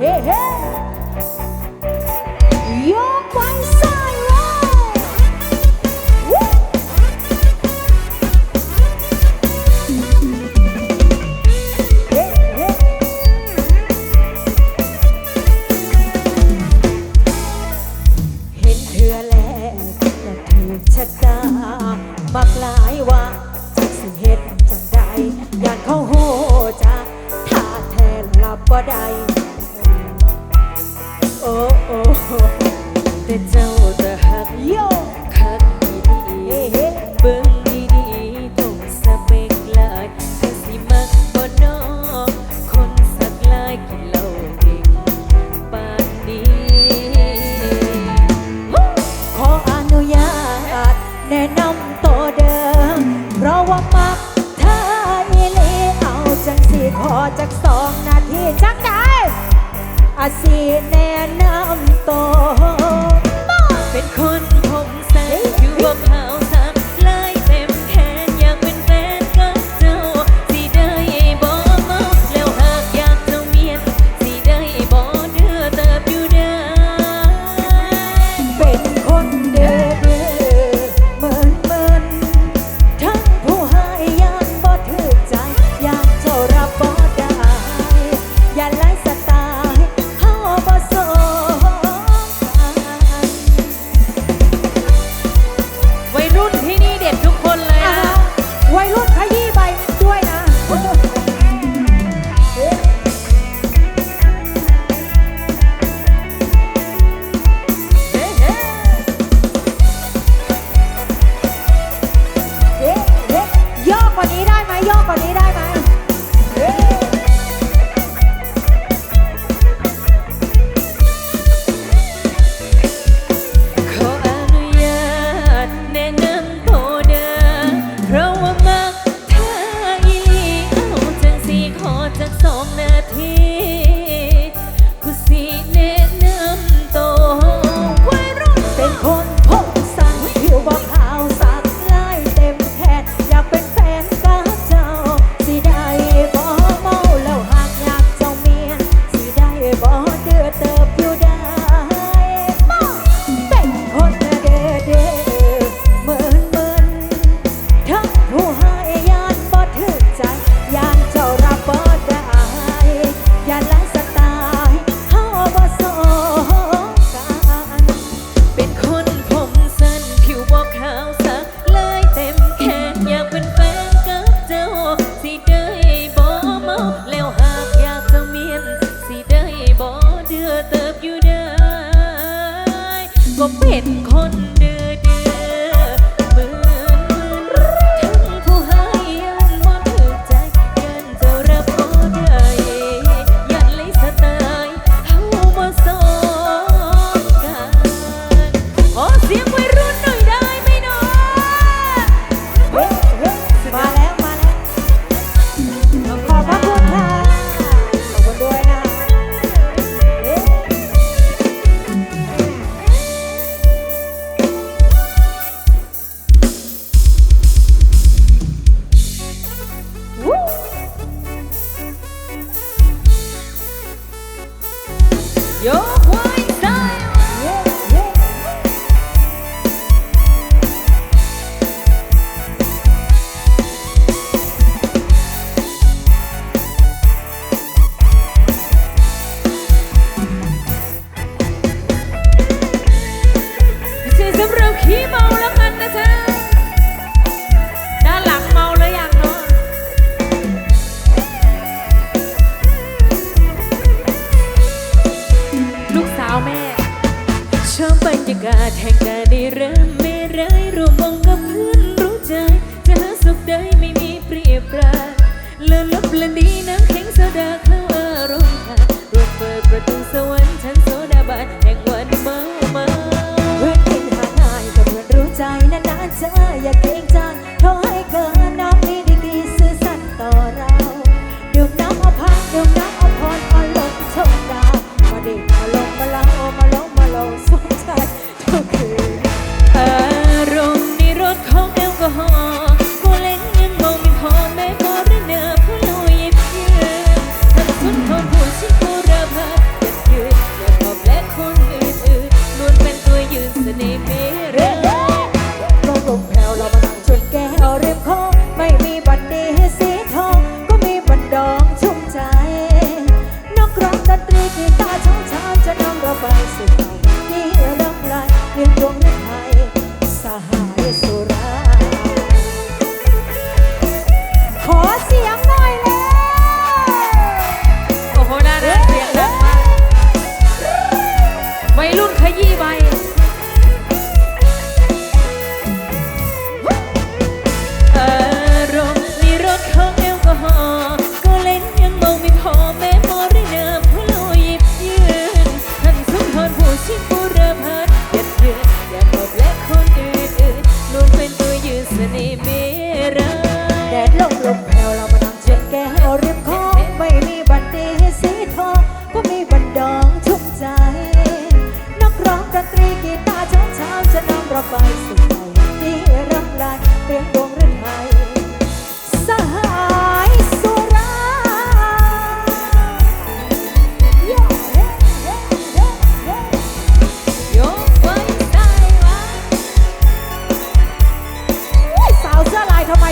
เฮ้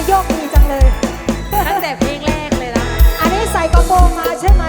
โยกดีจังเลย ตั้งแต่เพลงแรกเลยนะ อันนี้ใส่กระโปรงมาใช่ไหม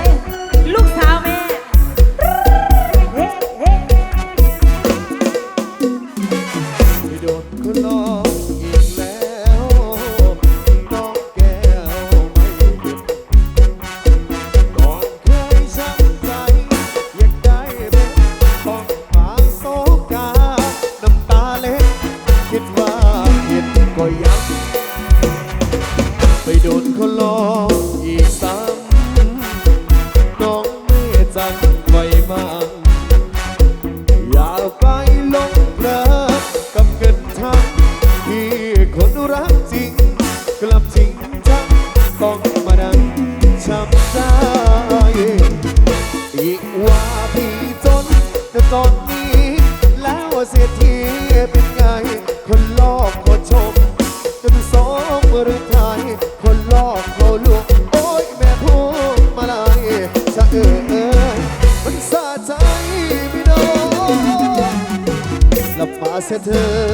จริง กลับจริงจังต้องมาดังทำใจยิ่งว่าพี่จนแต่ตอนนี้ แล้วเสียทีเป็นไง คนลอกคนชมจะเป็นสองหรือไทยคนลอกเขาลวงโอ้ยแม่พูดมาลายจะเออเออมันสะใจไม่โดนหลับมาเสียเธอ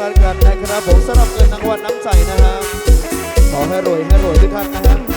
ท่นกันนะครับผมสำหรับเงินรางวัลน้ำใจนะครับขอให้รวยให้รวยทุกท่านนะครับ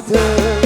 return.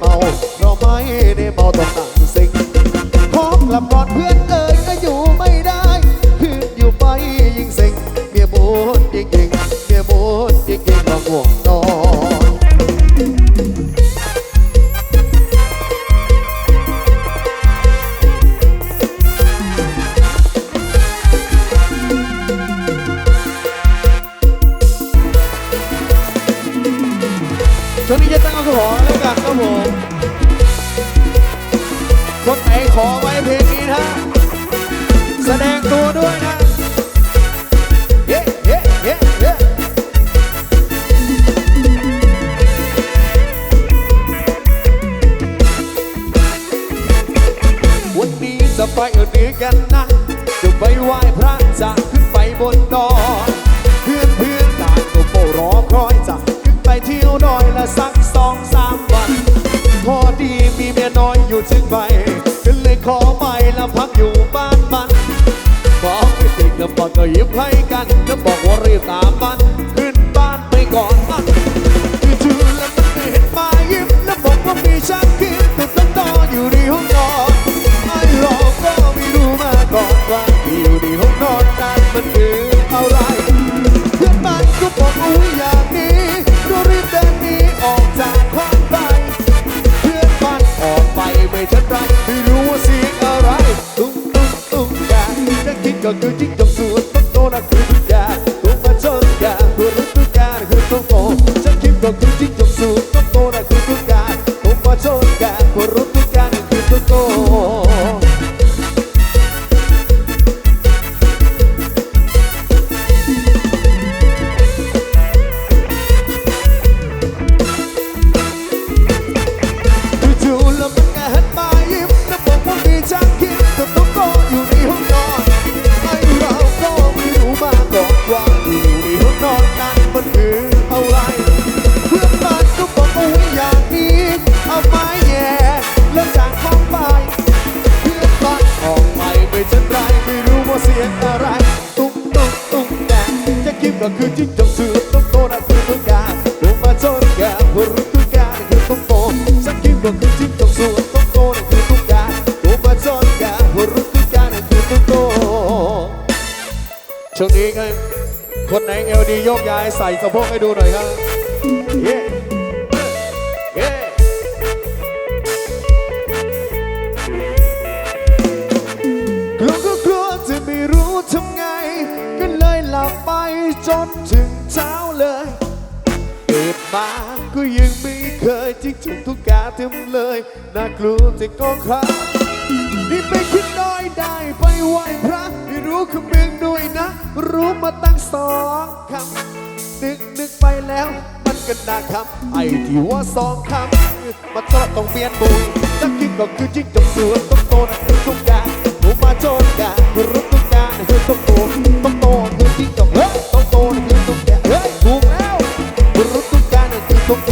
เมาเราไม่ได้เมาต้องนั่งสิงพร้อลำบอดเพื่อนเอ๋ยก็อยู่ไม่ได้คืนอยู่ไปยิ่งสิงเมียบุญยิ่งยิ่งเมียบุญยิ่งยิ่งมาห่วงนอน เหนือกันนะจะไปไหว้พระจะขึ้นไปบนดอยเพื่อนเพื่อนต่างก็เฝ้ารอคอยจะขึ้นไปเที่ยวดอยละสักสองสามวัน พอดีมีเมียน้อยอยู่เชียงใหม่ก็เลยขอไปและพักอยู่บ้านมันบอกไม่ติดแล้วบอกก็ยิ้มให้กันแล้วบอกว่ารีบตามมัน fica doidinho, sua tona it. ก็คือจิ้งจกเสือต้องโตนะคือตุ๊กตาตัวมาโนกาหัวรู้ตุ๊กการคือตุ๊กโตสักคิวก็คือจิ้งจกเสือต้องโตนะคือตุ๊กตาตัวมาโนกาหัวรู้ตุ๊กการคือตุ๊กโตช่วงนี้ครับคนไหนเอลดียกย้ายใส่สะโพกให้ดูหน่อยครับ ลยน่ากลัวแต่ก็ครับนี่ไม่คิดน้อยได้ไปไหว้พระไม่รู้ขมืองด้วยนะ รู้มาตั้งสองคำนึกนึกไปแล้วมันก็น่าคำไอ้ที่ว่าสองคำมันสลัต้องเปลี่ยนมุยจะกินก็คือจิ้งจกเสือต้องโตนะทุกอย่างหนูมาโจกอย่างรู้ทุกอย่างต้องโตต้องโตคือจิ้งจกเฮ้ยต้องโตคือทุกอย่างเฮ้ยถูกแล้วรู้ทุกอย่างคือต้องโต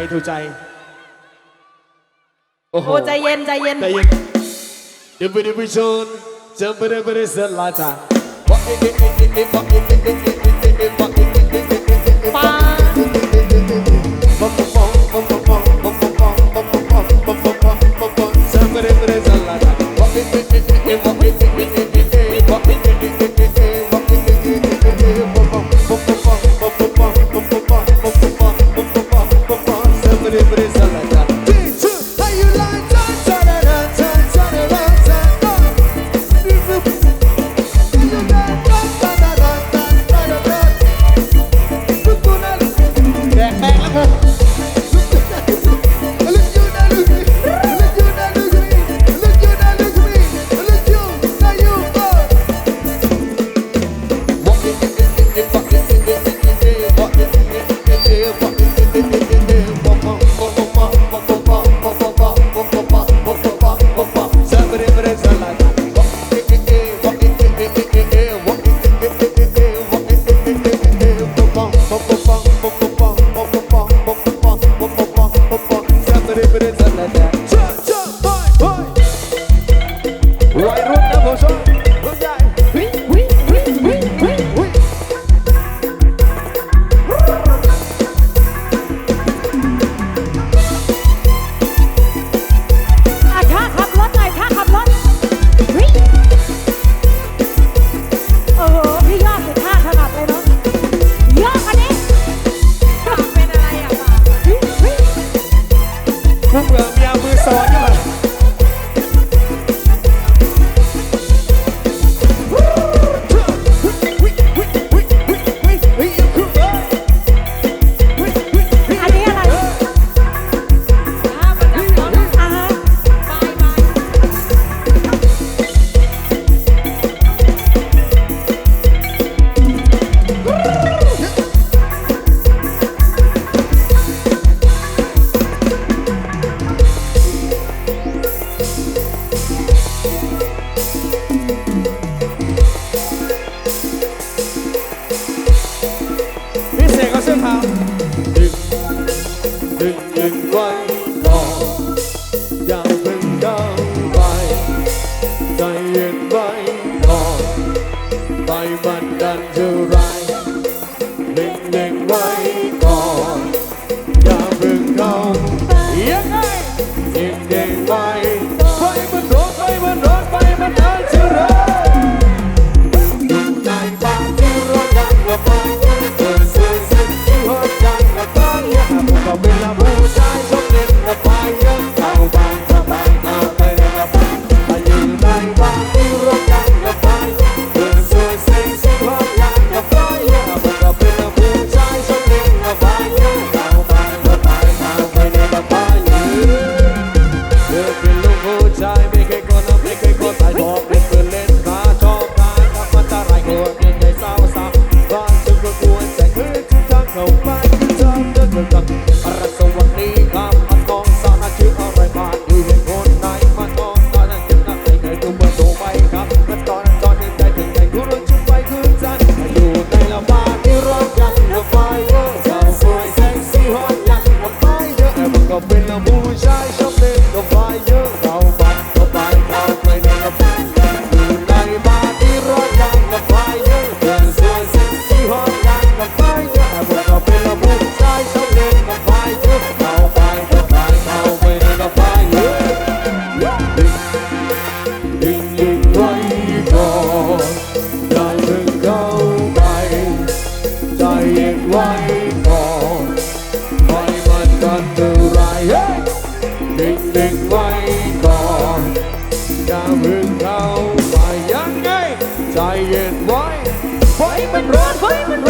ใจถูกใจ โอ้โหใจเย็นใจเย็น ใจเย็นเดี๋ยวไปดูผู้ชมจำไปได้ไปได้เสร็จละจ้ะป้าจำไปเด้ไปได้เสร็จละจ้ะ ใจเย็นไว้ไฟมันร้อนไฟมันร้อน